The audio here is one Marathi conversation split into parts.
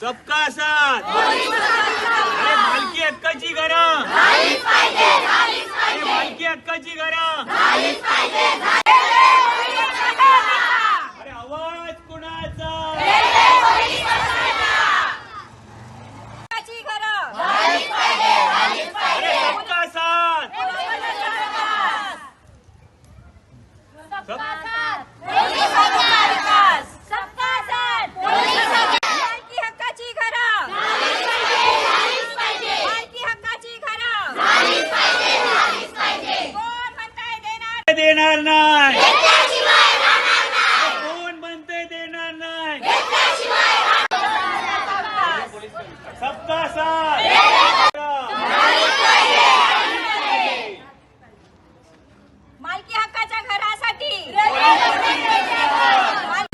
सबका साथ।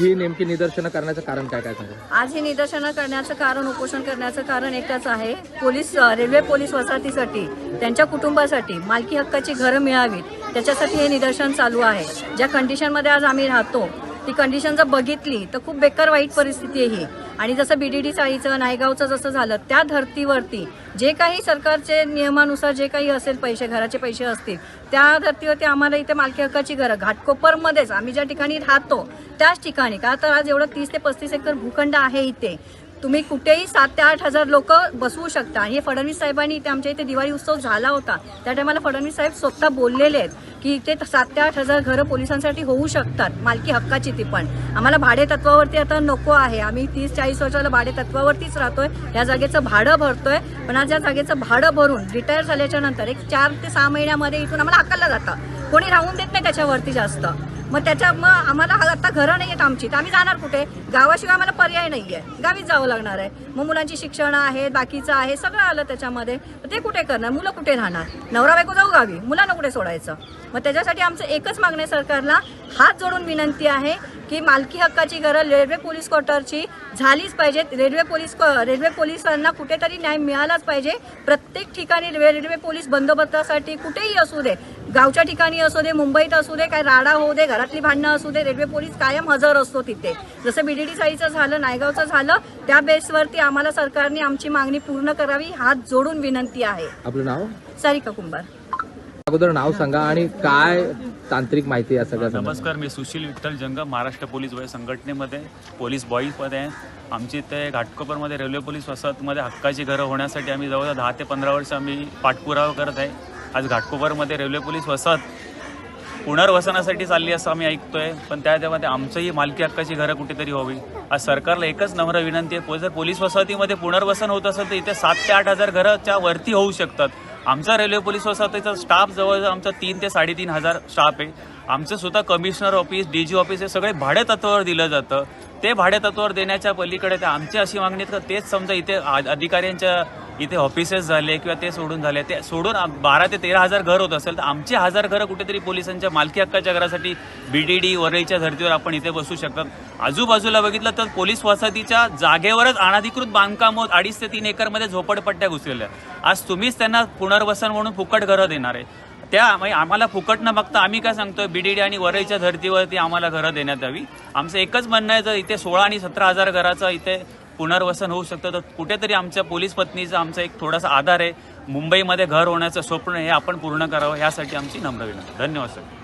ही नेमकी निदर्शनं करण्याचं कारण काय काय सांगा आज हे निदर्शनं करण्याचं कारण उपोषण करण्याचं कारण एकच आहे. पोलीस रेल्वे पोलीस वसाहतीसाठी त्यांच्या कुटुंबासाठी मालकी हक्काची घरं मिळावीत. त्याच्यासाठी हे निदर्शन चालू आहे. ज्या कंडिशनमध्ये आज आम्ही राहतो ती कंडिशन जर बघितली तर खूप बेकार वाईट परिस्थिती आहे ही. आणि जसं बी डी डी चाळीचं नायगावचं जसं झालं त्या धर्तीवरती जे काही सरकारचे नियमानुसार जे काही असेल पैसे घराचे पैसे असतील त्या धर्तीवरती आम्हाला इथे मालकी हक्काची घरं घाटकोपरमध्येच आम्ही ज्या ठिकाणी राहतो त्याच ठिकाणी. का तर आज एवढं तीस ते पस्तीस एकर भूखंड आहे इथे. तुम्ही कुठेही सात ते आठ हजार लोक बसवू शकता. आणि हे फडणवीस साहेबांनी इथे आमच्या इथे दिवाळी उत्सव झाला होता. त्या टायमाला फडणवीस साहेब स्वतः बोललेले आहेत की इथे सात ते आठ हजार घरं पोलिसांसाठी होऊ शकतात मालकी हक्काची ती पण. आम्हाला भाडे तत्वावरती आता नको आहे. आम्ही तीस चाळीस वर्षाला भाडे तत्वावरतीच राहतोय. या जागेचं भाडं भरतोय. पण आज या जागेचं भाडं भरून रिटायर झाल्याच्यानंतर एक चार ते सहा महिन्यामध्ये इथून आम्हाला अकलला जातं. कोणी राहून देत नाही त्याच्यावरती जास्त. मग त्याच्या मग आम्हाला आता घरं नाही आहेत आमची. तर आम्ही जाणार कुठे? गावाशिवाय आम्हाला पर्याय नाही आहे गावीच जावं लागणार आहे. मग मुलांची शिक्षण आहेत बाकीचं आहे सगळं आलं त्याच्यामध्ये. ते कुठे करणार? मुलं कुठे राहणार? नवरा बायको जाऊ गावी. मुलांना कुठे सोडायचं? मग त्याच्यासाठी आमचं एकच मागणं सरकारला हात जोडून विनंती आहे. की मालकी हक्काची घरं रेल्वे पोलीस क्वार्टरची झालीच पाहिजेत रेल्वे पोलीस रेल्वे पोलिसांना कुठेतरी न्याय मिळालाच पाहिजे. प्रत्येक ठिकाणी रेल्वे रेल्वे पोलीस बंदोबस्तासाठी कुठेही असू दे गावच्या ठिकाणी असू दे मुंबईत असू दे काय राडा होऊ दे घरातली भांडणं असू दे रेल्वे पोलीस कायम हजर असतो तिथे. जसं बीडीडी साईचं झालं नायगावचं झालं त्या बेसवरती आम्हाला सरकारने आमची मागणी पूर्ण करावी हात जोडून विनंती आहे. आपलं नाव? सारिका कुंभार. अगोदर नाव सांगा आणि काय तांत्रिक माहिती या सगळ्या नमस्कार मी सुशील विठ्ठल जंगम महाराष्ट्र पोलीस बॉय संघटनेमध्ये पोलीस बॉईजमध्ये आहे. आमची इथे घाटकोपरमध्ये रेल्वे पोलीस वसाहतमध्ये हक्काची घरं होण्यासाठी आम्ही जवळजवळ दहा ते पंधरा वर्ष आम्ही पाठपुरावा करत आहे. आज घाटकोपरमध्ये रेल्वे पोलीस वसाहत पुनर्वसनासाठी चालली असं आम्ही ऐकतोय पण त्याच्यामध्ये आमचंही मालकी हक्काची घरं कुठेतरी हवी आज सरकारला एकच नम्र विनंती आहे जर पोलीस वसाहतीमध्ये पुनर्वसन होत असेल तर इथे सात ते आठ हजार घराच्या वरती होऊ शकतात. आमचा रेल्वे पोलीस वसाहतीचा स्टाफ जवळजवळ आमचा तीन ते साडेतीन हजार स्टाफ आहे. आमचं स्वतः commissioner office D G office हे सगळे भाडेतत्वावर दिलं जातं. ते भाडेतत्वावर देण्याच्या पलीकडे ते आमची अशी मागणी तर तेच समजा इथे अधिकाऱ्यांच्या इथे ऑफिसेस झाले किंवा ते सोडून झाले. ते सोडून बारा ते तेरा हजार घर होत असेल तर आमचे हजार घरं कुठेतरी पोलिसांच्या मालकी हक्काच्या घरासाठी डी वरळीच्या धर्तीवर आपण इथे बसू शकतात. आजूबाजूला बघितलं तर पोलीस वसाहतीच्या जागेवरच अनाधिकृत बांधकाम होत. अडीच ते तीन एकरमध्ये झोपडपट्ट्या घुसलेल्या. आज तुम्हीच त्यांना पुनर्वसन म्हणून फुकट घरं देणार आहे. त्या म्हणजे आम्हाला फुकट न बघता आम्ही काय सांगतोय बीडीडी आणि वरईच्या धर्तीवरती आम्हाला घरं देण्यात यावी. आमचं एकच म्हणणं आहे जर इथे सोळा आणि सतरा हजार घराचं इथे पुनर्वसन होऊ शकतं. तर कुठेतरी आमच्या पोलीस पत्नीचा आमचा एक थोडासा आधार आहे. मुंबईमध्ये घर होण्याचं स्वप्न हे आपण पूर्ण करावं यासाठी आमची नम्र विनंती. धन्यवाद सर.